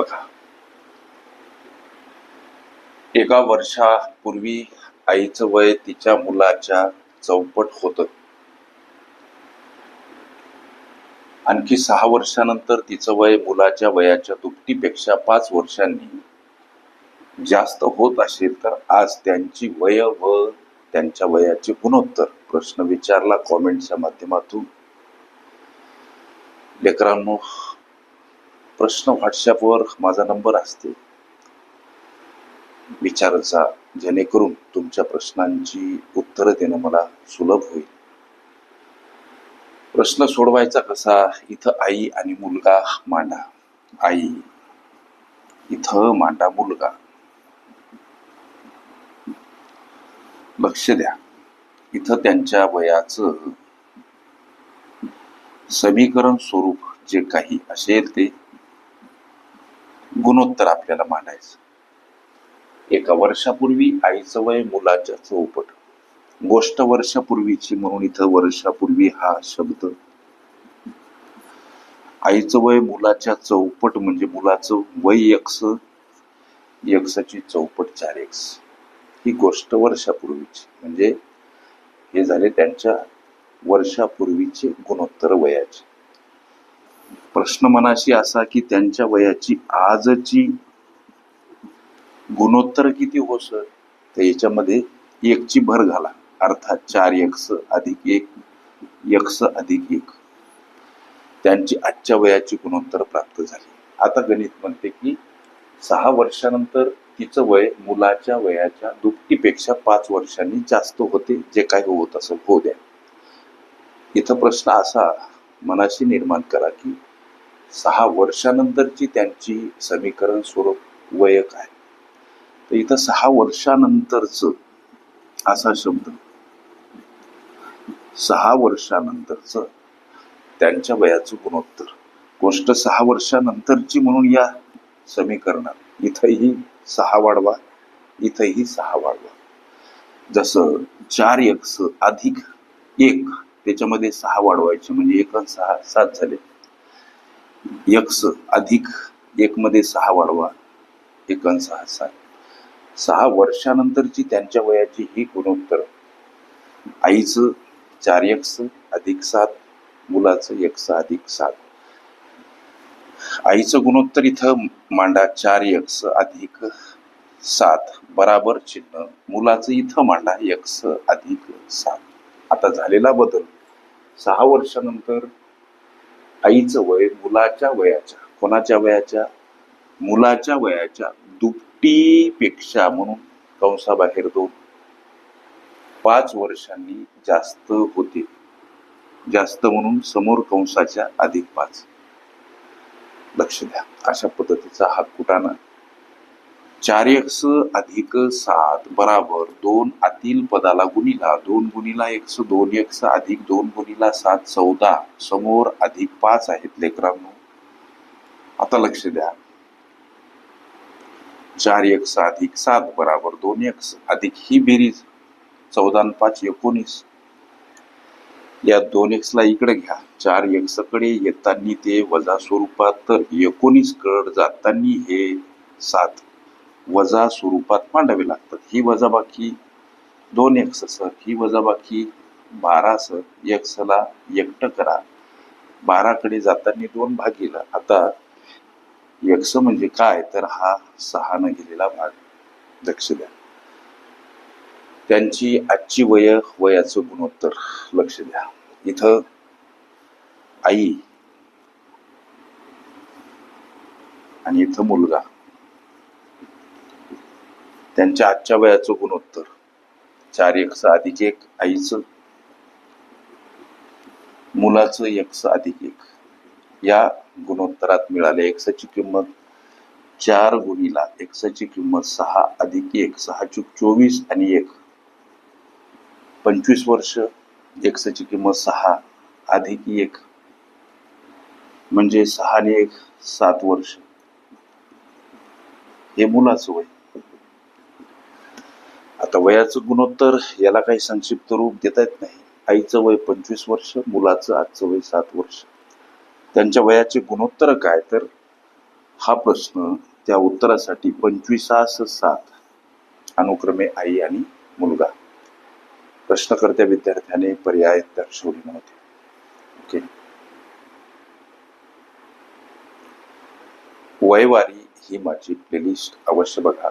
बघा. एका वर्षापूर्वी आईचं वय तिच्या मुलाच्या चौपट होत. आणखी सहा वर्षानंतर तिचं वय मुलाच्या वयाच्या दुपटीपेक्षा पाच वर्षांनी जास्त होत असेल तर आज त्यांची वय व त्यांच्या वयाचे गुणोत्तर प्रश्न विचारला कॉमेंटच्या माध्यमातून. लेकरांनो प्रश्न व्हॉट्सअपवर माझा नंबर असते. विचारत जा जेणेकरून तुमच्या प्रश्नांची उत्तरं देणं मला सुलभ होईल. प्रश्न सोडवायचा कसा? इथं आई आणि मुलगा मांडा. आई इथं मांडा मुलगा. लक्ष द्या. इथं त्यांच्या वयाचं समीकरण स्वरूप जे काही असेल ते गुणोत्तर आपल्याला मांडायचं. एका वर्षापूर्वी आईचं वय मुलाच्या चौपट. गोष्ट वर्षापूर्वीची म्हणून इथं वर्षापूर्वी हा शब्द. आईचं वय मुलाच्या चौपट म्हणजे मुलाचं वय एक्स एक्सची चौपट चार एक्स. ही गोष्ट वर्षापूर्वीची. म्हणजे हे झाले त्यांच्या वर्षापूर्वीचे गुणोत्तर वयाचे. प्रश्न मनाशी असा की त्यांच्या वयाची आजची गुणोत्तर किती हो सर? तर याच्यामध्ये एकची भर घाला. अर्थात चार एक्स अधिक एक एक्स अधिक एक. त्यांची आजच्या वयाची गुणोत्तर प्राप्त झाली. आता गणित म्हणते की सहा वर्षानंतर तिचं वय मुलाच्या वयाच्या दुपटीपेक्षा पाच वर्षांनी जास्त होते जे काही होत असेल होऊ द्या. इथं प्रश्न असा मनाशी निर्माण करा की सहा वर्षानंतरची त्यांची समीकरण स्वरूप वयक आहे. तर इथं सहा वर्षानंतरच असा शब्द. सहा वर्षानंतरच त्यांच्या वयाचं गुणोत्तर. गोष्ट सहा वर्षानंतरची म्हणून या समीकरणात. इथंही सहा वाढवा इथंही सहा वाढवा. जसं चार एक्स अधिक एक त्याच्यामध्ये सहा वाढवायचे म्हणजे एक सहा सात झाले. यक्ष अधिक एक मध्ये सहा वाढवा एक सहा सात. सहा वर्षानंतरची त्यांच्या वयाची ही गुणोत्तर. आईचं चार यक्ष अधिक सात मुलाचं यक्ष अधिक सात. आईचं गुणोत्तर इथं मांडा चार यक्ष अधिक सात बराबर चिन्ह. मुलाचं इथं मांडा यक्ष अधिक सात. आता झालेला बदल. सहा वर्षानंतर आईचं वय मुलाच्या वयाच्या कोणाच्या वयाच्या? मुलाच्या वयाच्या दुपटीपेक्षा म्हणून कंसाबाहेर दोन. पाच वर्षांनी जास्त होते. जास्त म्हणून समोर कंसाच्या अधिक पाच. लक्ष द्या अशा पद्धतीचा हा कुटाणा चार एक्स अधिक सात बराबर दोन आतील पदाला गुणिला दोन गुणिला एक्स दोन एक्स अधिक दोन गुणिला सात चौदा समोर अधिक पाच आहेत लेकरांनो. आता लक्ष द्या. चार एक्स अधिक सात बराबर दोन एक्स अधिक ही बेरीज चौदा आणि पाच एकोणीस. या दोन एक्स ला इकडे घ्या. चार एक्सकडे येताना ते वजा स्वरूपात तर एकोणीस कड जाताना हे सात. वजा स्वरूपात मांडावे लागतात. ही वजाबाकी दोन एक्स सर ही वजाबाकी बारा सर एक्सला एकटं करा. बाराकडे जाताना दोन भागीला आता एक्स म्हणजे काय? तर हा सहा न गेलेला भाग. लक्ष द्या. त्यांची आजची वय वयाचं गुणोत्तर. लक्ष द्या. इथं आई आणि इथं मुलगा. त्यांच्या आजच्या वयाचं गुणोत्तर. चार एक्स अधिक एक आईचं मुलाचं एक्स अधिक एक. या गुणोत्तरात मिळाले एकसाची किंमत चार गुणीला एकसाची किंमत सहा अधिक एक सहा चूक चोवीस आणि एक. पंचवीस वर्ष एकसाची किंमत सहा अधिक एक. म्हणजे सहा आणि एक सात वर्ष. हे मुलाचं वय. आता वयाचं गुणोत्तर याला काही संक्षिप्त रूप देता येत नाही. आईचं वय पंचवीस वर्ष मुलाचं आजचं वय सात वर्ष. त्यांच्या वयाचे गुणोत्तर काय? तर हा प्रश्न त्या उत्तरासाठी पंचवीसास सात अनुक्रमे आई आणि मुलगा. प्रश्नकर्त्या विद्यार्थ्याने पर्याय दर्शवले नव्हते. ओके वयवारी ही माझी प्लेलिस्ट अवश्य बघा.